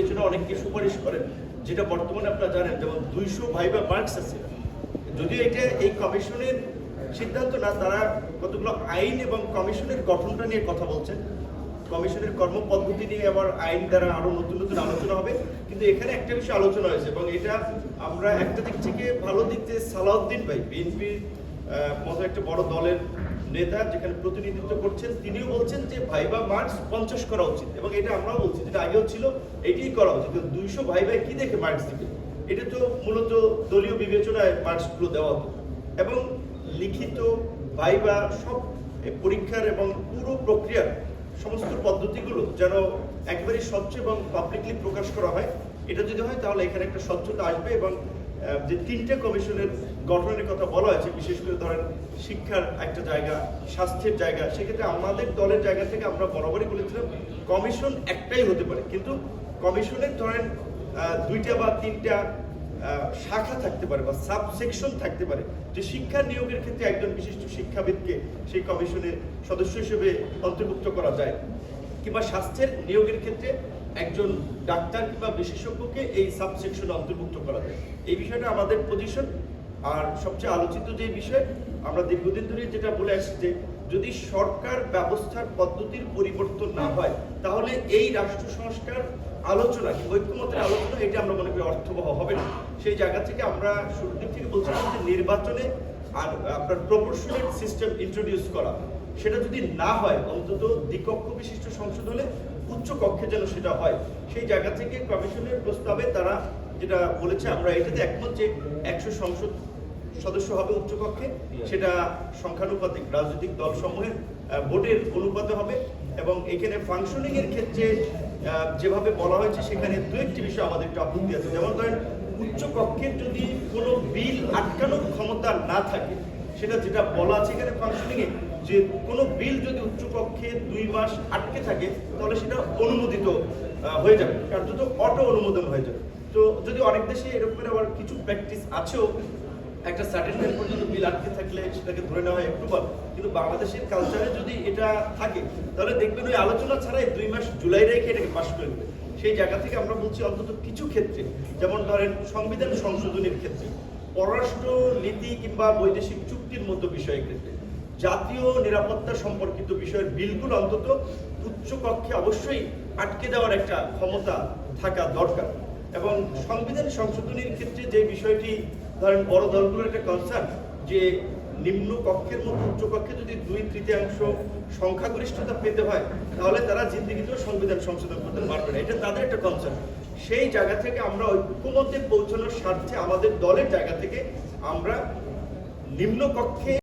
বিবেচনা অনেককে সুপারিশ করেন, যেটা বর্তমানে আপনারা জানেন, যেমন দুইশো ভাইবা মার্কস আছে। যদিও এটা এই কমিশনের সিদ্ধান্ত না, তারা কতগুলো আইন এবং কমিশনের গঠনটা নিয়ে কথা বলছেন। কমিশনের কর্মপদ্ধতি নিয়ে আবার আইন দ্বারা আরও নতুন নতুন আলোচনা হবে। কিন্তু এখানে একটা বিষয় আলোচনা হয়েছে, এবং এটা আমরা একটা দিক থেকে ভালো দিক থেকে সালাউদ্দিন ভাই, বিএনপির মতো একটা বড় দলের নেতা যেখানে প্রতিনিধিত্ব করছেন, তিনিও বলছেন যে ভাইবা মার্কস পঞ্চাশ করা উচিত। এবং এটা আমরাও বলছি, যেটা আগেও ছিল, এটাই করা উচিত। দুইশো ভাইবাই কি দেখে মার্কস দিবে? এটা তো মূলত দলীয় বিবেচনায় মার্কসগুলো দেওয়া হতো। এবং লিখিত ভাইবা সব পরীক্ষার এবং পুরো প্রক্রিয়ার সমস্ত পদ্ধতিগুলো যেন একবারই স্বচ্ছ এবং পাবলিকলি প্রকাশ করা হয়, এটা যদি হয় তাহলে এখানে একটা স্বচ্ছতা আসবে এবং যে তিনটে কমিশনের গঠনের কথা বলা হয়েছে, বিশেষ করে ধরেন শিক্ষার একটা জায়গা, স্বাস্থ্যের জায়গা, সেক্ষেত্রে আমাদের দলের জায়গা থেকে আমরা বরাবরই বলেছিলাম, কমিশন একটাই হতে পারে। কিন্তু কমিশনের ধরেন দুইটা বা তিনটা শাখা থাকতে পারে বা সাব সেকশন থাকতে পারে। যে শিক্ষা নিয়োগের ক্ষেত্রে একজন বিশিষ্ট শিক্ষাবিদকে সেই কমিশনের সদস্য হিসেবে অন্তর্ভুক্ত করা যায়, কিংবা স্বাস্থ্যের নিয়োগের ক্ষেত্রে একজন ডাক্তার কিংবা বিশেষজ্ঞকে এই সাব সেকশনে অন্তর্ভুক্ত করা যায়। এই বিষয়টা আমাদের পজিশন আর সবচেয়ে আলোচিত যে বিষয়, আমরা দীর্ঘদিন ধরে যেটা বলে আসছি যে, যদি সরকার ব্যবস্থার পদ্ধতির পরিবর্তন না হয়, তাহলে এই রাষ্ট্র সংস্কার আলোচনা ঐক্যমতের আলোচনা, এটা আমরা মনে করি অর্থবহ হবে না। সেই জায়গা থেকে আমরা শুরুর দিক থেকে বলছিলাম যে, নির্বাচনে আর আপনার প্রপোর্শনাল সিস্টেম ইন্ট্রোডিউস করা। সেটা যদি না হয়, অন্তত দ্বিকক্ষ বিশিষ্ট সংসদ হলে উচ্চ কক্ষে যেন সেটা হয় সেই জায়গা থেকে কমিশনের প্রস্তাবে তারা যেটা বলেছে আমরা এটাতে একমত যে একশো সংসদ সদস্য হবে উচ্চকক্ষে সেটা সংখ্যানুপাতিক রাজনৈতিক দল সমূহের ভোটের অনুপাতে হবে এবং এখানে ফাংশনিং এর ক্ষেত্রে যেভাবে বলা হয়েছে সেখানে দু একটি বিষয় আমাদের একটু আপত্তি আছে। যেমন ধরেন উচ্চকক্ষের যদি কোনো বিল আটকানোর ক্ষমতা না থাকে সেটা যেটা বলা আছে এখানে ফাংশনিং এ যে কোনো বিল যদি উচ্চকক্ষে দুই মাস আটকে থাকে, তাহলে সেটা অনুমোদিত হয়ে যাবে। কার্যত অটো অনুমোদন হয়ে যাবে। তো যদি অনেক দেশে এরকমের আবার কিছু প্র্যাকটিস আছেও, একটা সার্টেন টাইম পর্যন্ত বিল আটকে থাকলে সেটাকে ধরে নেওয়া হয় অ্যাপ্রুভাল কিন্তু বাংলাদেশের কালচারে যদি এটা থাকে, তাহলে দেখবেন ওই আলোচনা ছাড়াই দুই মাস জুলাই রেখে এটাকে পাশ করে দেবে সেই জায়গা থেকে আমরা বলছি অন্তত কিছু ক্ষেত্রে, যেমন ধরেন সংবিধান সংশোধনের ক্ষেত্রে পররাষ্ট্র নীতি কিংবা বৈদেশিক চুক্তির মতো বিষয়ের ক্ষেত্রে। জাতীয় নিরাপত্তা সম্পর্কিত বিষয়ের বিলগুলো অন্তত উচ্চ কক্ষে অবশ্যই আটকে দেওয়ার একটা ক্ষমতা থাকা দরকার। এবং সংবিধান সংশোধনের ক্ষেত্রে যে বিষয়টি ধরেন বড় দলগুলোর একটা কনসার্ন যে নিম্ন কক্ষের মতো উচ্চ কক্ষে যদি দুই তৃতীয়াংশ সংখ্যাগরিষ্ঠতা পেতে হয়, তাহলে তারা জিন্দিগিতেও সংবিধান সংশোধন করতে পারবে না। এটা তাদের একটা কনসার্ন সেই জায়গা থেকে আমরা ঐক্যমত্যে পৌঁছানোর স্বার্থে আমাদের দলের জায়গা থেকে আমরা নিম্ন কক্ষে